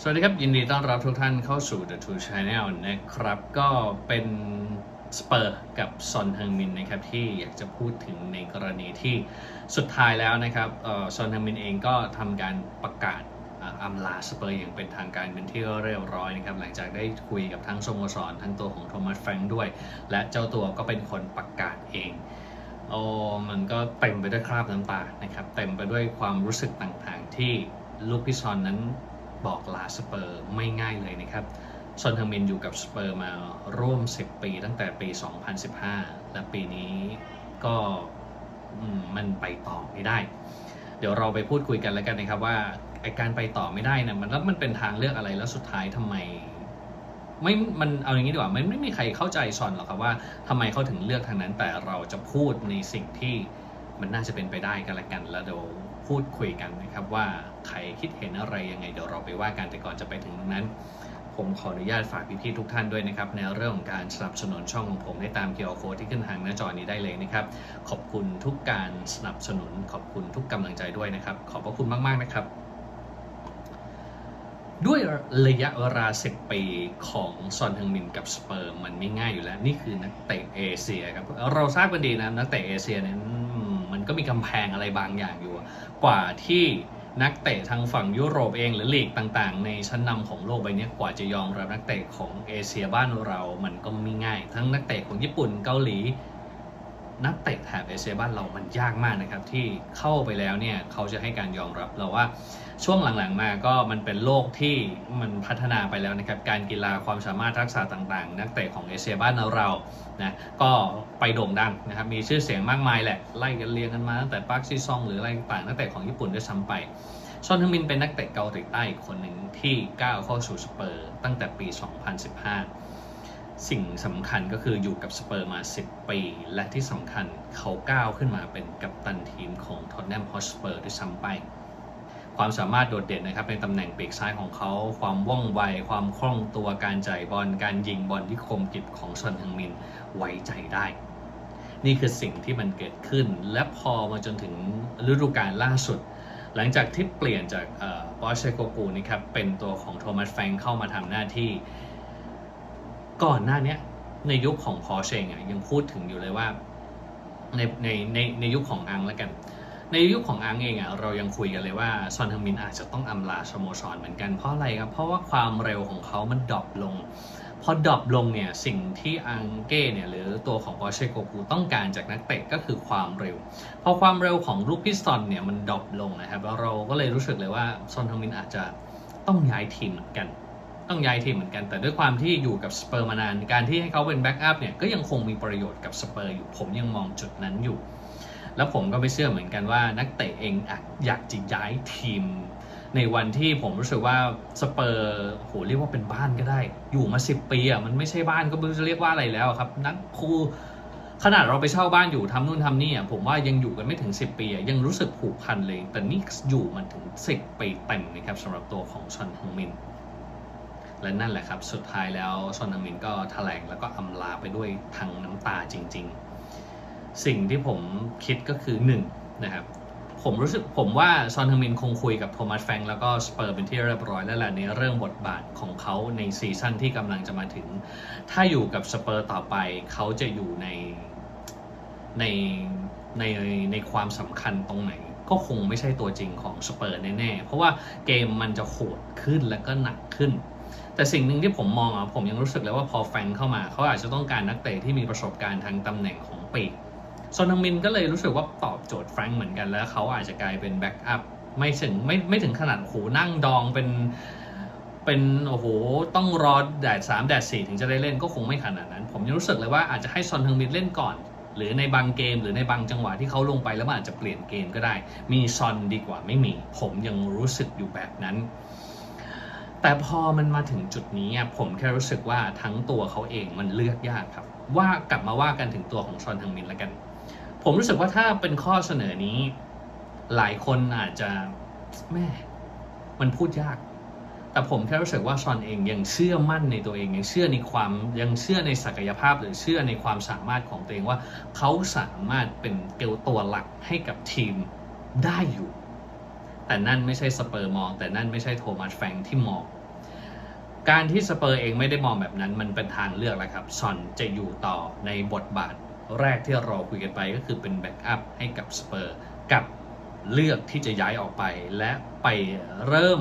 สวัสดีครับ ยินดีต้อนรับทุกท่านเข้าสู่ The Two Channel นะครับ ก็เป็นสเปอร์กับซอนเฮงมินนะครับที่อยากจะพูดถึงในกรณีที่สุดท้ายแล้วนะครับซอนเฮงมินเองก็ทำการประกาศอำลาสเปอร์อย่างเป็นทางการเป็นที่เรียบร้อยนะครับหลังจากได้คุยกับทั้งสโมสรทั้งตัวของโทมัสแฟรงค์ด้วย และเจ้าตัวก็เป็นคนประกาศเองโอ้มันก็เต็มไปด้วยคราบน้ำตานะครับเต็มไปด้วยความรู้สึกต่างๆที่ลูกพี่ซอนนั้น บอกลาสเปอร์ไม่ง่ายเลยนะครับซอนเทอร์มินอยู่กับสเปอร์มาร่วม 10 ปีตั้งแต่ปี 2015 และปีนี้ก็มันไปต่อไม่ได้ เดี๋ยวเราไปพูดคุยกันแล้วกันนะครับว่าไอการไปต่อไม่ได้นะมันแล้วมันเป็นทางเลือกอะไรแล้วสุดท้ายทำไมไม่มันเอาอย่างนี้ดีกว่ามันไม่มีใครเข้าใจซอนหรอกครับว่าทำไมเขาถึงเลือกทางนั้น แต่เราจะพูดในสิ่งที่มันน่าจะเป็นไปได้กันละกัน แล้วเดี๋ยวพูดคุยกันนะครับว่า ใครคิดเห็นอะไรยังไงเดี๋ยวเราไปว่ากันแต่ก่อนจะไปถึงตรงนั้น ผมขออนุญาตฝากพี่ๆทุกท่านด้วยนะครับในเรื่องของการสนับสนุนช่องของผมได้ตามเคียร์โคที่ขึ้นทางหน้าจอนี้ได้เลยนะครับ ขอบคุณทุกการสนับสนุน ขอบคุณทุกกำลังใจด้วยนะครับ ขอบพระคุณมากๆนะครับ ด้วยระยะเวลา 10 ปีของซอนเฮงมินกับสเปอร์มันไม่ง่ายอยู่แล้ว นี่คือนักเตะเอเชียครับเราทราบกันดีนะนักเตะเอเชียนั้นอืมมันก็มีกำแพงอะไรบางอย่างอยู่ กว่าที่ นักเตะทางฝั่งยุโรปเองหรือลีกต่างๆ ในชั้นนำของโลกใบนี้กว่าจะยอมรับนักเตะของเอเชียบ้านเรา มันก็ไม่ง่าย ทั้งนักเตะของญี่ปุ่นเกาหลี นักเตะแถบเอเชียบ้านเรามันยากมากนะครับ ที่เข้าไปแล้วเนี่ยเขาจะให้การยอมรับเราว่าช่วงหลังๆมาก็มันเป็นโลกที่มันพัฒนาไปแล้วนะครับ การกีฬาความสามารถทักษะต่างๆ นักเตะของเอเชียบ้านเรานะก็ไปโด่งดังนะครับ มีชื่อเสียงมากมายแหละ ไล่กันเรียงกันมาตั้งแต่ปาร์คซีซองหรืออะไรต่างๆนักเตะของญี่ปุ่นด้วยซ้ำไปซอนฮึงมินเป็นนักเตะเกาหลีใต้อีกคนหนึ่งที่ก้าวเข้าสู่สเปอร์ ตั้งแต่ปี 2015 สิ่งสำคัญก็คืออยู่กับสเปอร์มา 10 ปี และที่สำคัญเขาก้าวขึ้นมาเป็นกัปตันทีมของท็อตแนมฮอสเปอร์ด้วยซ้ำไป ความสามารถโดดเด่นนะครับในตำแหน่งปีกซ้ายของเขา ความว่องไว ความคล่องตัวการจ่ายบอล การยิงบอลที่คมกริบของซอนฮึงมินไว้ใจได้ นี่คือสิ่งที่มันเกิดขึ้น และพอมาจนถึงฤดูกาลล่าสุดหลังจากที่เปลี่ยนจากบอสเชโกกูนะครับเป็นตัวของโทมัสแฟรงเข้ามาทำหน้าที่ ก่อนหน้าเนี้ยในยุคของพอเชงอะยังพูดถึงอยู่เลยว่า ในในในในยุคของอังแล้วกัน ในยุคของอังเองอะเรายังคุยกันเลยว่าซอนเฮงมินอาจจะต้องอำลาสโมสรเหมือนกันเพราะอะไรครับเพราะว่าความเร็วของเขามันดรอปลงพอดรอปลงเนี่ยสิ่งที่อังเก้เนี่ยหรือตัวของปอเชโกกูต้องการจากนักเตะก็คือความเร็ว พอความเร็วของลูกพิสตอนเนี่ยมันดรอปลงนะครับแล้วเราก็เลยรู้สึกเลยว่าซอนเฮงมินอาจจะต้องย้ายทีมเหมือนกัน ต้องย้ายทีมเหมือนกัน แต่ด้วยความที่อยู่กับสเปอร์มานาน การที่ให้เขาเป็นแบ็กอัพเนี่ยก็ยังคงมีประโยชน์กับสเปอร์อยู่ผมยังมองจุดนั้นอยู่ แล้วผมก็ไม่เชื่อเหมือนกันว่านักเตะเองอยากจะย้ายทีม ในวันที่ผมรู้สึกว่าสเปอร์โหเรียกว่าเป็นบ้านก็ได้ อยู่มา 10 ปีอะมันไม่ใช่บ้านก็ไม่รู้จะเรียกว่าอะไรแล้วครับ นักครูขนาดเราไปเช่าบ้านอยู่ทำนู่นทำนี่อะผมว่ายังอยู่กันไม่ถึง 10 ปีอะยังรู้สึกผูกพันเลย แต่นี่อยู่มันถึง 10 ปีเต็มนะครับสำหรับตัวของชอนฮงมิน และนั่นแหละครับสุดท้ายแล้วซอนฮึงมินก็แถลงแล้วก็อำลาไปด้วยทางน้ำตาจริง ๆ สิ่งที่ผมคิดก็คือหนึ่งนะครับผมรู้สึกผมว่าซอนฮึงมินคงคุยกับโทมัสแฟงแล้วก็สเปอร์เป็นที่เรียบร้อยแล้วแหละในเรื่องบทบาทของเขาในซีซั่นที่กำลังจะมาถึง ถ้าอยู่กับสเปอร์ต่อไปเขาจะอยู่ในในในในความสำคัญตรงไหน ก็คงไม่ใช่ตัวจริงของสเปอร์แน่ๆ เพราะว่าเกมมันจะโหดขึ้นแล้วก็หนักขึ้น แต่สิ่งหนึ่งที่ผมมองอะผมยังรู้สึกเลยว่าพอแฟรงเข้ามา เขาอาจจะต้องการนักเตะที่มีประสบการณ์ทางตำแหน่งของปีกซอนฮึงมินก็เลยรู้สึกว่าตอบโจทย์แฟรงเหมือนกันแล้วเขาอาจจะกลายเป็นแบ็กอัพไม่ถึงไม่ไม่ถึงขนาดโหนั่งดองเป็นเป็นโอ้โหต้องรอแดดสามแดดสี่ถึงจะได้เล่นก็คงไม่ขนาดนั้น ผมยังรู้สึกเลยว่าอาจจะให้ซอนฮึงมินเล่นก่อน หรือในบางเกมหรือในบางจังหวะที่เขาลงไปแล้วมันอาจจะเปลี่ยนเกมก็ได้ มีซอนดีกว่าไม่มี ผมยังรู้สึกอยู่แบบนั้น แต่พอมันมาถึงจุดนี้ผมแค่รู้สึกว่าทั้งตัวเขาเองมันเลือกยากครับ ว่ากลับมาว่ากันถึงตัวของซอนฮึงมินแล้วกัน ผมรู้สึกว่าถ้าเป็นข้อเสนอนี้ หลายคนอาจจะแม่มันพูดยาก แต่ผมแค่รู้สึกว่าซอนเองยังเชื่อมั่นในตัวเองยังเชื่อในความยังเชื่อในศักยภาพหรือเชื่อในความสามารถของตัวเองว่าเขาสามารถเป็นเกลตัวหลักให้กับทีมได้อยู่ แต่นั่นไม่ใช่สเปอร์มอง แต่นั่นไม่ใช่โทมัสแฟงที่มอง การที่สเปอร์เองไม่ได้มองแบบนั้นมันเป็นทางเลือกแล้วครับซอนจะอยู่ต่อในบทบาทแรกที่เราคุยกันไปก็คือเป็นแบ็กอัพให้กับสเปอร์กับเลือกที่จะย้ายออกไป และไปเริ่ม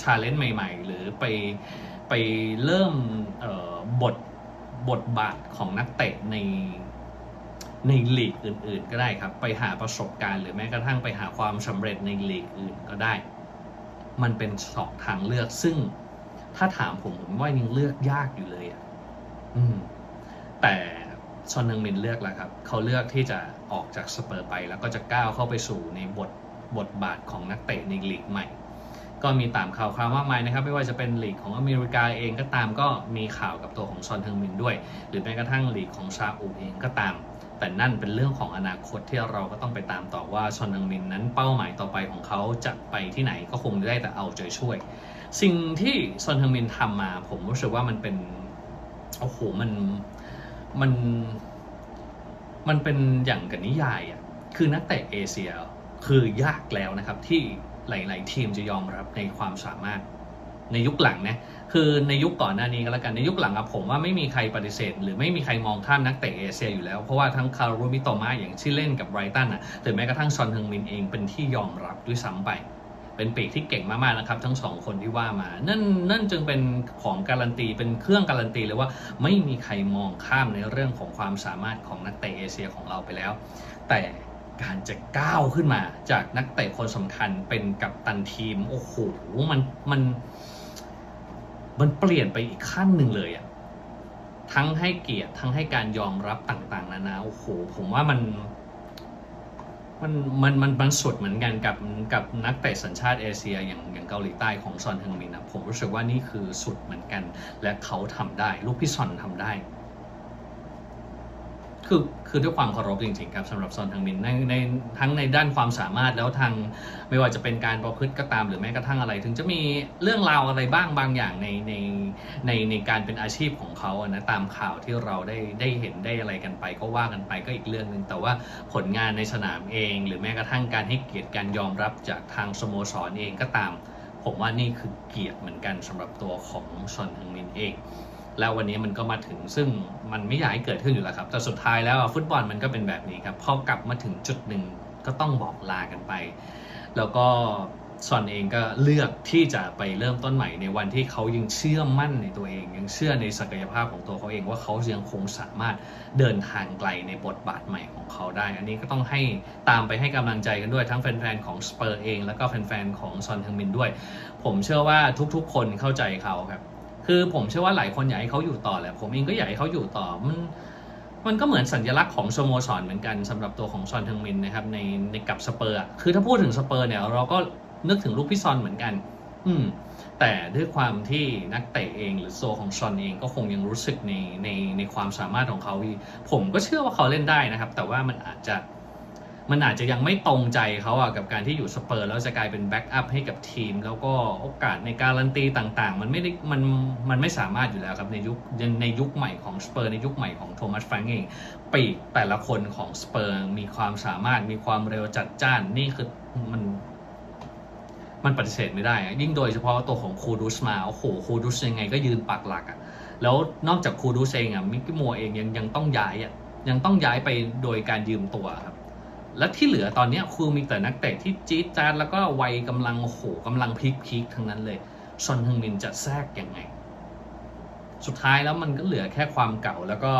ชาเลนจ์ใหม่ ๆ หรือไปไปเริ่มบทบทบาทของนักเตะใน ในลีกอื่น ๆ ก็ได้ครับ ไปหาประสบการณ์หรือแม้กระทั่งไปหาความสำเร็จในลีกอื่นก็ได้ มันเป็นสองทางเลือกซึ่งถ้าถามผมผมว่ายังเลือกยากอยู่เลยอะอืม แต่ซอนนึงมินเลือกแล้วครับ เขาเลือกที่จะออกจากสเปอร์ไปแล้วก็จะก้าวเข้าไปสู่ในบทบทบาทของนักเตะในลีกใหม่ ก็มีตามข่าวคราวมากมายนะครับ ไม่ว่าจะเป็นหลีกของอเมริกาเองก็ตามก็มีข่าวกับตัวของซอนเทงมินด้วย หรือแม้กระทั่งหลีกของซาอุเองก็ตาม แต่นั่นเป็นเรื่องของอนาคตที่เราก็ต้องไปตามต่อว่าซอนเทงมินนั้นเป้าหมายต่อไปของเขาจะไปที่ไหนก็คงได้แต่เอาใจช่วย สิ่งที่ซอนเทงมินทำมา ผมรู้สึกว่ามันเป็นโอ้โหมันมันมันเป็นอย่างกับนิยายอะคือนักเตะเอเชียคือยากแล้วนะครับที่ หลาย ๆ ทีมจะยอมรับในความสามารถในยุคหลังนะคือในยุคก่อนหน้านี้ก็แล้วกันในยุคหลังอะผมว่าไม่มีใครปฏิเสธ หรือไม่มีใครมองข้ามนักเตะเอเชียอยู่แล้ว เพราะว่าทั้งคาร์โรมิโตมาอย่างที่เล่นกับไบรตันอะหรือแม้กระทั่งซอนเฮงมินเองเป็นที่ยอมรับด้วยซ้ำไป เป็นปีกที่เก่งมากๆนะครับทั้งสองคนที่ว่ามา นั่นนั่นจึงเป็นของการันตีเป็นเครื่องการันตีเลยว่าไม่มีใครมองข้ามในเรื่องของความสามารถของนักเตะเอเชียของเราไปแล้ว แต่ การจะก้าวขึ้นมา จากนักเตะคนสำคัญเป็นกัปตันทีม โอ้โหมันมัน มันเปลี่ยนไปอีกขั้นหนึ่งเลยอะทั้งให้เกียรติทั้งให้การยอมรับต่าง ๆ นานาโอ้โหผมว่ามันมันมันมันมันสุดเหมือนกันกับกับนักเตะสัญชาติเอเชียอย่างอย่างเกาหลีใต้ของซอนเฮงมินนะผมรู้สึกว่านี่คือสุดเหมือนกัน และเขาทำได้ ลูกพี่ซอนทำได้ คือคือด้วยความเคารพจริงๆครับสำหรับซอนทังมินในในทั้งในด้านความสามารถแล้วทางไม่ว่าจะเป็นการประพฤติก็ตามหรือแม้กระทั่งอะไร ถึงจะมีเรื่องราวอะไรบ้างบางอย่างในในในในการเป็นอาชีพของเขาอะนะตามข่าวที่เราได้ได้เห็นได้อะไรกันไป ก็ว่ากันไปก็อีกเรื่องหนึ่งแต่ว่าผลงานในสนามเอง หรือแม้กระทั่งการให้เกียรติการยอมรับจากทางสโมสรเองก็ตาม ผมว่านี่คือเกียรติเหมือนกันสำหรับตัวของซอนทังมินเอง แล้ววันนี้มันก็มาถึงซึ่งมันไม่อยากให้เกิดขึ้นอยู่แล้วครับ แต่สุดท้ายแล้วฟุตบอลมันก็เป็นแบบนี้ครับ พอกลับมาถึงจุดหนึ่งก็ต้องบอกลากันไป แล้วก็ซอนเองก็เลือกที่จะไปเริ่มต้นใหม่ในวันที่เขายังเชื่อมั่นในตัวเอง ยังเชื่อในศักยภาพของตัวเขาเองว่าเขายังคงสามารถเดินทางไกลในบทบาทใหม่ของเขาได้ อันนี้ก็ต้องให้ตามไปให้กำลังใจกันด้วยทั้งแฟนๆของสเปอร์เอง แล้วก็แฟนๆของซอนเทงมินด้วย ผมเชื่อว่าทุกๆ คนเข้าใจเขาครับ คือผมเชื่อว่าหลายคนอยากให้เขาอยู่ต่อแหละผมเองก็อยากให้เขาอยู่ต่อมันมันก็เหมือนสัญลักษณ์ของสโมสรเหมือนกันสำหรับตัวของซอนเทงมินนะครับในในกับสเปอร์คือถ้าพูดถึงสเปอร์เนี่ยเราก็นึกถึงลูกพี่ซอนเหมือนกัน อืมแต่ด้วยความที่นักเตะเองหรือโซของซอนเองก็คงยังรู้สึกในในในความสามารถของเขา ผมก็เชื่อว่าเขาเล่นได้นะครับ แต่ว่ามันอาจจะ มันอาจจะยังไม่ตรงใจเขาอะกับการที่อยู่สเปอร์แล้วจะกลายเป็นแบ็กอัพให้กับทีม แล้วก็โอกาสในการันตีต่างๆ มันไม่ได้มันมันไม่สามารถอยู่แล้วครับในยุคในยุคใหม่ของสเปอร์ในยุคใหม่ของโทมัสแฟรงก์เองปีกแต่ละคนของสเปอร์มีความสามารถมีความเร็วจัดจ้านนี่คือมันมันปฏิเสธไม่ได้ ยิ่งโดยเฉพาะตัวของคูดุสมาโอ้โหคูดุสยังไงก็ยืนปักหลักอะแล้วนอกจากคูดุสเองอะมิกกี้มัวเองยังยังต้องย้ายอะยังต้องย้ายไปโดยการยืมตัวครับ และที่เหลือตอนนี้คือมีแต่นักเตะที่จี๊ดจ๊าดแล้วก็วัยกำลังโหกำลังพีคพีคๆทั้งนั้นเลยซอนฮึงมินจะแทรกยังไง สุดท้ายแล้วมันก็เหลือแค่ความเก่าแล้วก็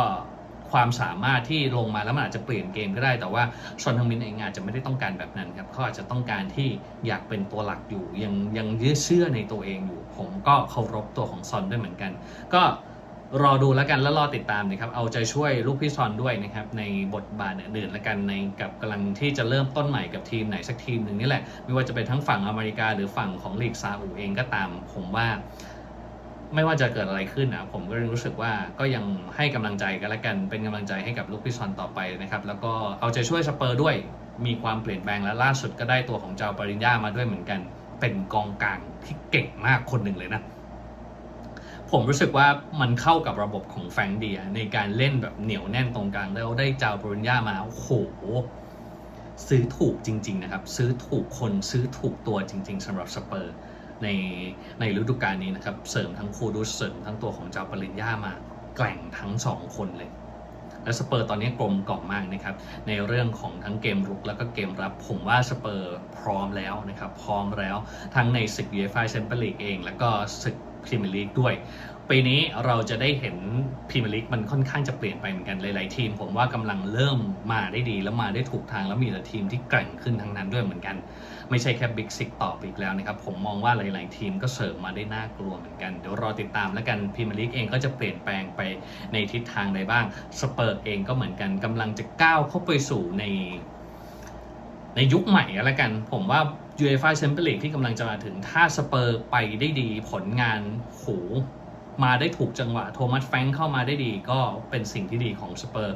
ความสามารถที่ลงมาแล้วมันอาจจะเปลี่ยนเกมก็ได้ แต่ว่าซอนฮึงมินเองอาจจะไม่ได้ต้องการแบบนั้นครับเขาอาจจะต้องการที่อยากเป็นตัวหลักอยู่ยังยังยึดเชื่อในตัวเองอยู่ ผมก็เคารพตัวของซอนด้วยเหมือนกัน ก็ รอดูแล้วกันแล้วรอติดตามนะครับ เอาใจช่วยลูกพี่ซอนด้วยนะครับ ในบทบาทอื่นๆแล้วกันในกับกำลังที่จะเริ่มต้นใหม่กับทีมไหนสักทีมหนึ่งนี่แหละ ไม่ว่าจะเป็นทั้งฝั่งอเมริกาหรือฝั่งของลีกซาอุเองก็ตาม ผมว่าไม่ว่าจะเกิดอะไรขึ้นนะผมก็รู้สึกว่าก็ยังให้กำลังใจกันและกันเป็นกำลังใจให้กับลูกพี่ซอนต่อไปนะครับ แล้วก็เอาใจช่วยสเปอร์ด้วย มีความเปลี่ยนแปลงและล่าสุดก็ได้ตัวของเจ้าปริญญามาด้วยเหมือนกัน เป็นกองกลางที่เก่งมากคนหนึ่งเลยนะ ผมรู้สึกว่ามันเข้ากับระบบของแฟรงเดีย ในการเล่นแบบเหนียวแน่นตรงกลางแล้วได้เจ้าปริญญามาโอ้โหซื้อถูกจริง ๆ นะครับ ซื้อถูกคนซื้อถูกตัวจริง ๆสำหรับสเปอร์ในในฤดูกาลนี้นะครับ เสริมทั้งคูดูสเสริมทั้งตัวของเจ้าปริญญามาแกร่งทั้งสองคนเลย และสเปอร์ตอนนี้กลมกล่อมมากนะครับ ในเรื่องของทั้งเกมรุกแล้วก็เกมรับ ผมว่าสเปอร์พร้อมแล้วนะครับ พร้อมแล้วทั้งในศึกยูเอฟ่าแชมเปี้ยนลีกเอง แล้วก็ศึก พรีเมียร์ลีกด้วย ปีนี้เราจะได้เห็นพรีเมียร์ลีกมันค่อนข้างจะเปลี่ยนไปเหมือนกันหลาย ๆ ทีม ผมว่ากำลังเริ่มมาได้ดีแล้วมาได้ถูกทางแล้วมีแต่ทีมที่แกร่งขึ้นทั้งนั้นด้วยเหมือนกัน ไม่ใช่แค่บิ๊กซิกต่อไปอีกแล้วนะครับ ผมมองว่าหลาย ๆ ทีมก็เสริมมาได้น่ากลัวเหมือนกันเดี๋ยวรอติดตามแล้วกันพรีเมียร์ลีกเองก็จะเปลี่ยนแปลงไปในทิศทางใดบ้างสเปอร์เองก็เหมือนกันกำลังจะก้าวเข้าไปสู่ในในยุคใหม่แล้วกัน ผมว่า ยูเอฟ่าแชมเปี้ยนลีกที่กำลังจะมาถึงถ้าสเปอร์ไปได้ดีผลงานโหมาได้ถูกจังหวะ โทมัสแฟงเข้ามาได้ดีก็เป็นสิ่งที่ดีของสเปอร์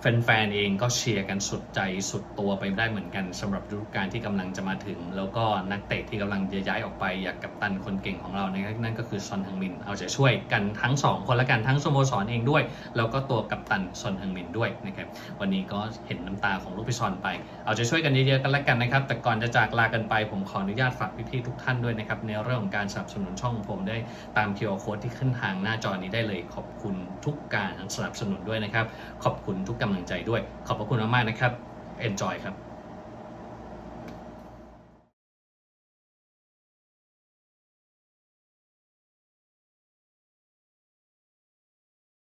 แฟนๆเองก็เชียร์กันสุดใจสุดตัวไปได้เหมือนกันสำหรับฤดูกาลที่กำลังจะมาถึง แล้วก็นักเตะที่กำลังจะย้ายออกไปอยากกับตันคนเก่งของเรานะครับนั่นก็คือซอนฮึงมิน เอาใจช่วยกันทั้งสองคนละกันทั้งสโมสรเองด้วย แล้วก็ตัวกัปตันซอนฮึงมินด้วยนะครับวันนี้ก็เห็นน้ำตาของลูกพี่ซอนไป เอาใจช่วยกันเยอะๆกันละกันนะครับแต่ก่อนจะจากลากันไปผมขออนุญาตฝากพี่ๆทุกท่านด้วยนะครับในเรื่องของการสนับสนุนช่องผมได้ตาม QR Code ที่ขึ้นทางหน้าจอนี้ได้เลย ขอบคุณทุกการสนับสนุนด้วยนะครับขอบคุณทุกกำลังใจด้วย ขอบพระคุณมากๆนะครับ Enjoy ครับ